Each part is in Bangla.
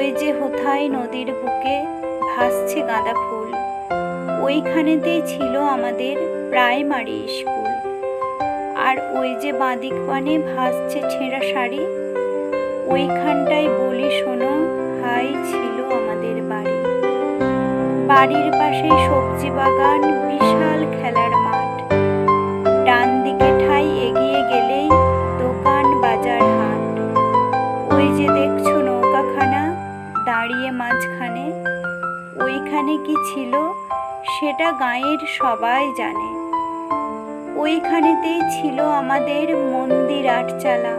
ওই যে হোথায় নদীর বুকে ভাসছে গাঁদা ফুল। ওইখানেতেই ছিল আমাদের প্রাইমারি স্কুল। আর ওই যে বাঁদিক পানে ভাসছে ছেঁড়া শাড়ি, ওইখানটায় বলি শোনো, হাই ছিল আমাদের বাড়ি। বাড়ির পাশে সবজি বাগান, বিশাল খেলার দাঁড়িয়ে মাঝখানে, ওইখানে কি ছিল সেটা গাঁয়ের সবাই জানে। ওইখানেতেই ছিল আমাদের মন্দির আটচালা।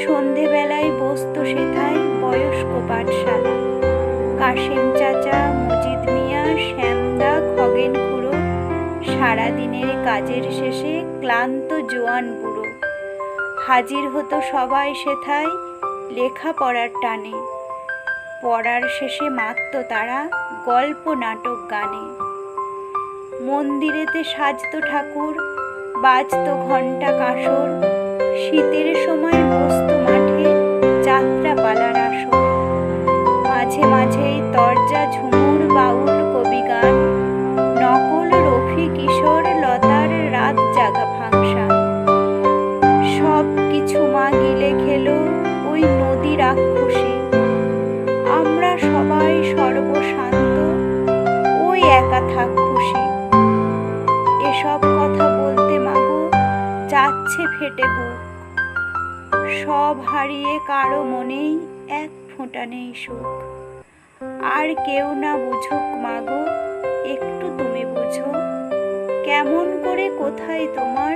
সন্ধেবেলায় বসতো সেথায় বয়স্ক পাঠশালা। কাশেম চাচা, মজিদ মিয়া, শ্যামদা, খগেন খুড়ো, সারাদিনের কাজের শেষে ক্লান্ত জোয়ান বুড়ো। হাজির হতো সবাই সেথায় লেখাপড়ার টানে। পড়ার শেষে মাত্র তারা গল্প নাটক গানে। মন্দিরেতে সাজতো ঠাকুর, বাজত ঘণ্টা কাসর, শীতের সময় বস্ত মাঠে যাত্রা পালার আসর। মাঝে মাঝেই দরজা ঝুমুর এসব কথা বলতে মাগু, যাচ্ছে ফেটে বুক। সব হারিয়ে কারও মনেই এক ফোঁটা নেই সুখ। আর কেউ না বুঝুক মাগো, একটু তুমি বুঝো, কেমন করে কোথায় তোমার